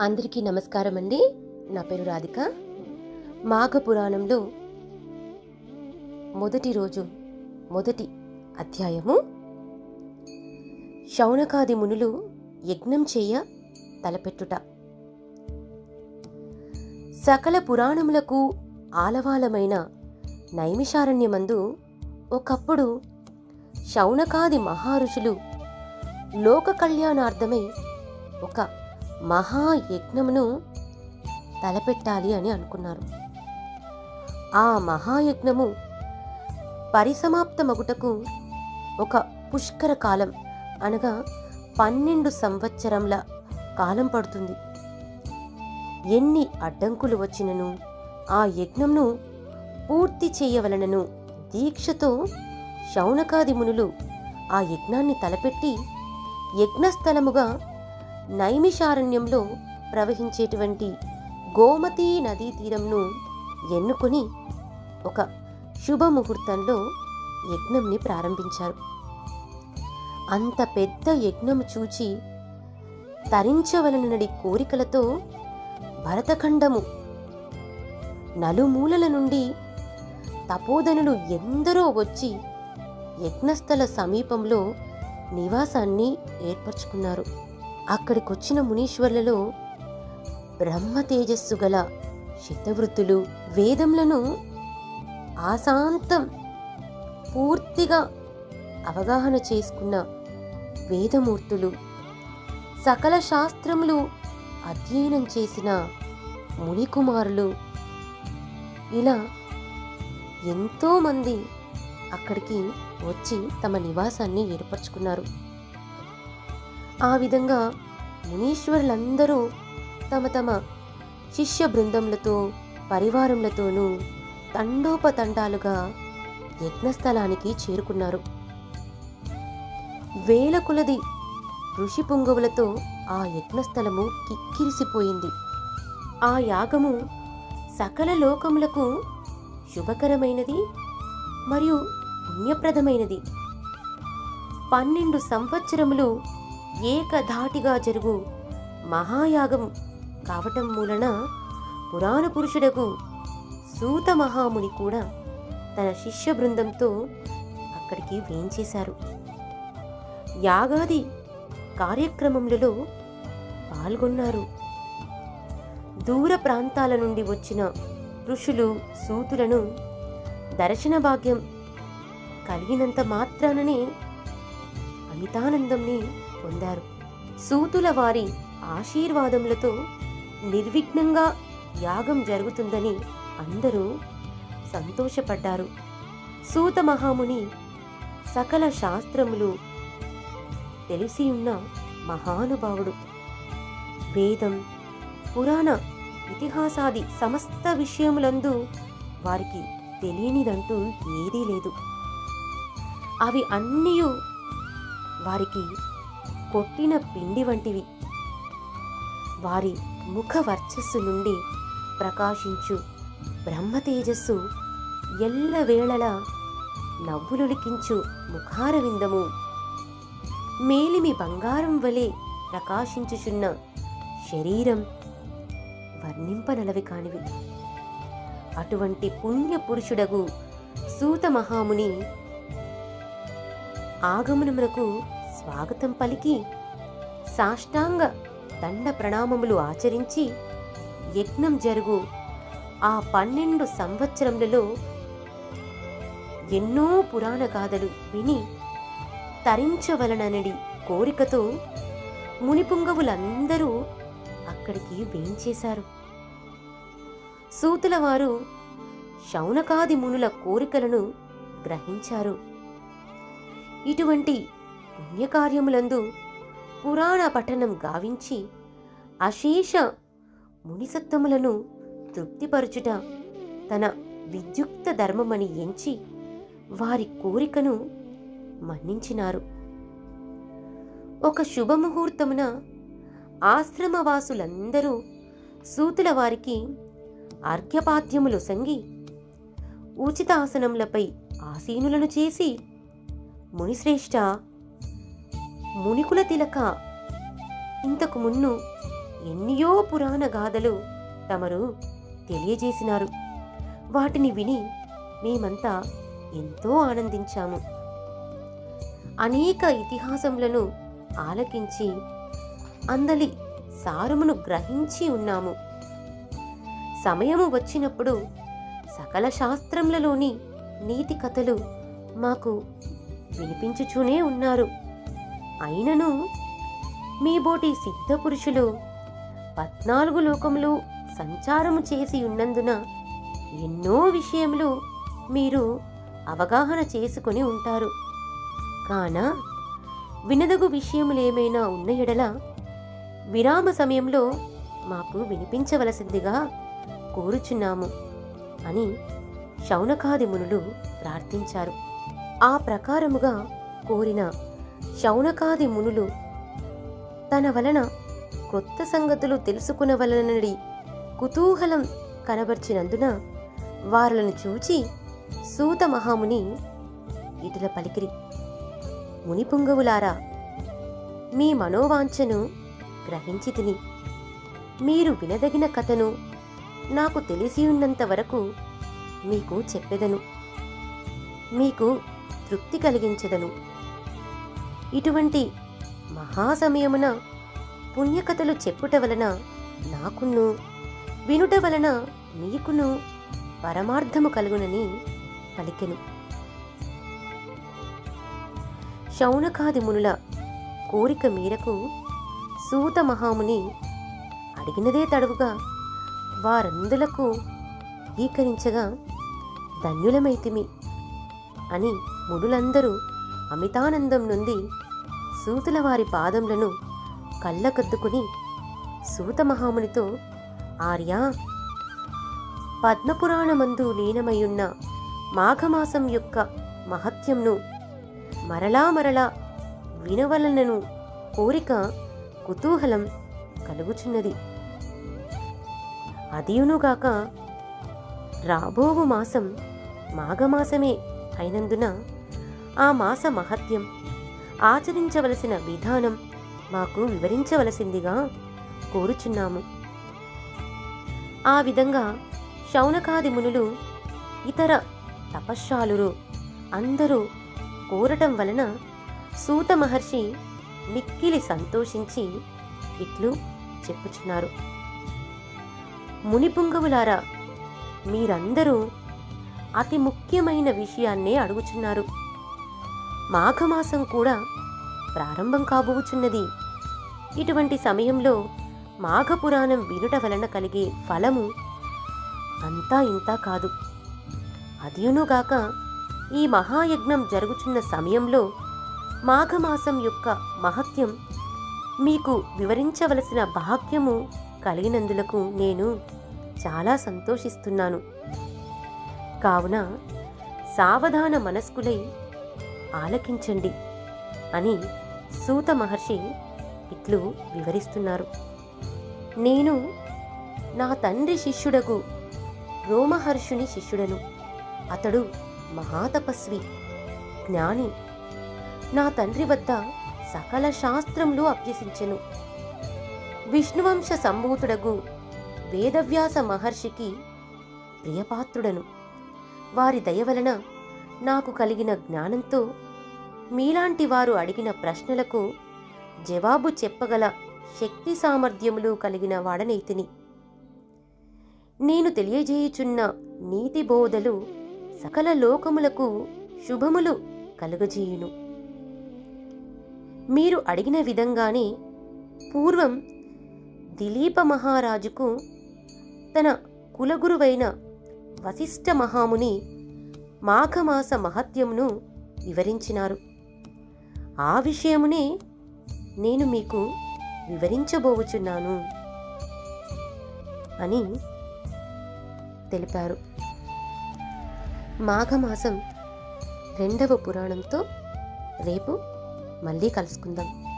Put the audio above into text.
అందరికీ నమస్కారం అండి. నా పేరు రాధిక. మాఘ పురాణంలో మొదటి రోజు మొదటి అధ్యాయము. శౌనకాది మునులు యజ్ఞం చేయ తలపెట్టుట. సకల పురాణములకు ఆలవాలమైన నైమిషారణ్యమందు ఒకప్పుడు శౌనకాది మహారుషులు లోక కళ్యాణార్థమై ఒక మహాయజ్ఞమును తలపెట్టాలి అని అనుకున్నారు. ఆ మహాయజ్ఞము పరిసమాప్తమగుటకు ఒక పుష్కర కాలం అనగా పన్నెండు సంవత్సరంల కాలం పడుతుంది. ఎన్ని అడ్డంకులు వచ్చినను ఆ యజ్ఞంను పూర్తి చేయవలనను దీక్షతో శౌనకాది మునులు ఆ యజ్ఞాన్ని తలపెట్టి యజ్ఞస్థలముగా నైమిషారణ్యంలో ప్రవహించేటువంటి గోమతీ నదీ తీరంను ఎన్నుకొని ఒక శుభముహూర్తంలో యజ్ఞంని ప్రారంభించారు. అంత పెద్ద యజ్ఞము చూచి తరించవలనడి కోరికలతో భరతఖండము నలుమూలల నుండి తపోధనులు ఎందరో వచ్చి యజ్ఞస్థల సమీపంలో నివాసాన్ని ఏర్పరచుకున్నారు. అక్కడికొచ్చిన మునీశ్వర్లలో బ్రహ్మ తేజస్సు గల శతవృత్తులు వేదములను ఆశాంతం పూర్తిగా అవగాహన చేసుకున్న వేదమూర్తులు సకల శాస్త్రములు అధ్యయనం చేసిన మునికుమారులు. ఇలా ఎంతోమంది అక్కడికి వచ్చి తమ నివాసాన్ని ఏర్పరచుకున్నారు. ఆ విధంగా మునీశ్వరులందరూ తమ తమ శిష్య బృందములతో పరివారములతోనూ తండోపతండాలుగా యజ్ఞస్థలానికి చేరుకున్నారు. వేల కొలది ఋషి పుంగవులతో ఆ యజ్ఞస్థలము కిక్కిరిసిపోయింది ఆ యాగము సకల లోకములకు శుభకరమైనది మరియు పుణ్యప్రదమైనది. పన్నెండు సంవత్సరములు ఏకధాటిగా జరుగు మహాయాగం కావటం మూలన పురాణ పురుషుడకు సూత మహాముని కూడా తన శిష్య బృందంతో అక్కడికి వేంచేశారు. యాగాది కార్యక్రమములలో పాల్గొన్నారు. దూర ప్రాంతాల నుండి వచ్చిన ఋషులు సూతులను దర్శన భాగ్యం కలిగినంత మాత్రాననే అమితానందంని పొందారు. సూతుల వారి ఆశీర్వాదములతో నిర్విఘ్నంగా యాగం జరుగుతుందని అందరూ సంతోషపడ్డారు. సూత మహాముని సకల శాస్త్రములు తెలిసి ఉన్న మహానుభావుడు. వేదం పురాణ ఇతిహాసాది సమస్త విషయములందు వారికి తెలియనిదంటూ ఏదీ లేదు. అవి అన్నీ వారికి కొట్టిన పిండి వంటివి. వారి ముఖ వర్చస్సు నుండి ప్రకాశించు బ్రహ్మ తేజస్సు ఎల్లవేళలా నవ్వులులికించు ముఖారవిందము. మేలిమి బంగారం వలె ప్రకాశించుచున్న శరీరం వర్ణింపనలవి కానివి. అటువంటి పుణ్య పురుషుడగు సూత మహాముని ఆగమనమునకు స్వాగతం పలికి సాష్టాంగ దండ ప్రణామములు ఆచరించి యజ్ఞం జరుగు. ఆ పన్నెండు సంవత్సరములలో ఎన్నో పురాణ గాథలు విని తరించవలననడి కోరికతో మునిపుంగవులందరూ అక్కడికి వేయించేశారు సూతుల వారు శౌనకాది మునుల కోరికలను గ్రహించారు. ఇటువంటి పుణ్యకార్యములందు పురాణ పఠనం గావించి అశేష మునిసత్వములను తృప్తిపరచుట తన విద్యుక్త ధర్మమని ఎంచి వారి కోరికను మన్నించినారు. ఒక శుభముహూర్తమున ఆశ్రమవాసులందరూ సూతుల వారికి అర్ఘ్యపాద్యములు సంగి ఉచితాసనములపై ఆసీనులను చేసి మునిశ్రేష్ఠ మునికుల తిలక. ఇంతకు మున్ను ఎన్నియో పురాణ గాథలు తమరు తెలియజేసినారు. వాటిని విని మేమంతా ఎంతో ఆనందించాము. అనేక ఇతిహాసములను ఆలకించి అందలి సారమును గ్రహించి ఉన్నాము. సమయము వచ్చినప్పుడు సకల శాస్త్రములలోని నీతి కథలు మాకు వినిపించుచూనే ఉన్నారు. అయినను. మీ బోటి సిద్ధ పురుషులు పద్నాలుగు లోకములు సంచారము చేసి ఉన్నందున ఎన్నో విషయములు మీరు అవగాహన చేసుకొని ఉంటారు. కాన వినదగు విషయములేమైనా ఉన్న ఎడల విరామ సమయంలో మాకు వినిపించవలసిందిగా కోరుచున్నాము అని శౌనకాది మునులు ప్రార్థించారు. ఆ ప్రకారముగా కోరిన శౌనకాది మునులు. తన వలన క్రొత్త సంగతులు తెలుసుకునవలనడి కుతూహలం కనబర్చినందున వారులను చూచి సూత మహాముని ఇటుల పలికిరి. మునిపుంగవులారా మీ మనోవాంఛను గ్రహించి తిని. మీరు వినదగిన కథను నాకు తెలిసి ఉన్నంత వరకు మీకు చెప్పెదను. మీకు తృప్తి కలిగించదను. ఇటువంటి మహాసమయమున పుణ్యకథలు చెప్పుట వలన నాకును వినుట వలన మీకును పరమార్థము కలుగునని పలికెను. శౌనకాది మునుల కోరిక మేరకు సూత మహాముని అడిగినదే తడవుగా వారందులకు అంగీకరించగా ధన్యులమైతిమి అని మునులందరూ అమితానందం నుండి సూతుల వారి పాదములను కళ్ళకద్దుకుని సూతమహామునితో ఆర్య ఆర్యా పద్మపురాణమందు లీనమయ్యున్న మాఘమాసం యొక్క మహత్యంను మరలా మరలా వినవలనను కోరిక కుతూహలం కలుగుచున్నది. అదియునుగాక రాబోవు మాసం మాఘమాసమే అయినందున ఆ మాస మహత్యం. ఆచరించవలసిన విధానం మాకు వివరించవలసిందిగా కోరుచున్నాము. ఆ విధంగా శౌనకాది మునులు ఇతర తపశ్శాలురు అందరూ కోరటం వలన సూత మహర్షి మిక్కిలి సంతోషించి ఇట్లు చెప్పుచున్నారు. మునిపుంగవులారా మీరందరూ అతి ముఖ్యమైన విషయాన్నే అడుగుచున్నారు. మాఘమాసం కూడా ప్రారంభం కాబోచున్నది. ఇటువంటి సమయంలో మాఘపురాణం వినుట వలన కలిగే ఫలము అంతా ఇంతా కాదు. అదియునుగాక ఈ మహాయజ్ఞం జరుగుచున్న సమయంలో మాఘమాసం యొక్క మహత్యం మీకు వివరించవలసిన భాగ్యము కలిగినందులకు నేను చాలా సంతోషిస్తున్నాను. కావున సావధాన మనస్కులై ఆలకించండి అని సూత మహర్షి ఇట్లు వివరిస్తున్నారు. నేను నా తండ్రి శిష్యుడకు రోమహర్షుని శిష్యుడను. అతడు మహాతపస్వి జ్ఞాని. నా తండ్రి వద్ద సకల శాస్త్రములు అభ్యసించెను. విష్ణువంశ సంభూతుడగు వేదవ్యాస మహర్షికి ప్రియపాత్రుడను. వారి దయ వలన నాకు కలిగిన జ్ఞానంతో మీలాంటి వారు అడిగిన ప్రశ్నలకు జవాబు చెప్పగల శక్తి సామర్థ్యములు కలిగిన వాడనైతిని నేను తెలియజేయుచున్న నీతి బోధలు సకల లోకములకు శుభములు కలుగజేయును. మీరు అడిగిన విధంగానే పూర్వం దిలీప మహారాజుకు తన కులగురువైన వశిష్ఠ మహాముని మాఘమాస మహత్యమును వివరించినారు. ఆ విషయమునే నేను మీకు వివరించబోవుచున్నాను అని తెలిపారు. మాఘమాసం రెండవ పురాణంతో రేపు మళ్ళీ కలుసుకుందాం.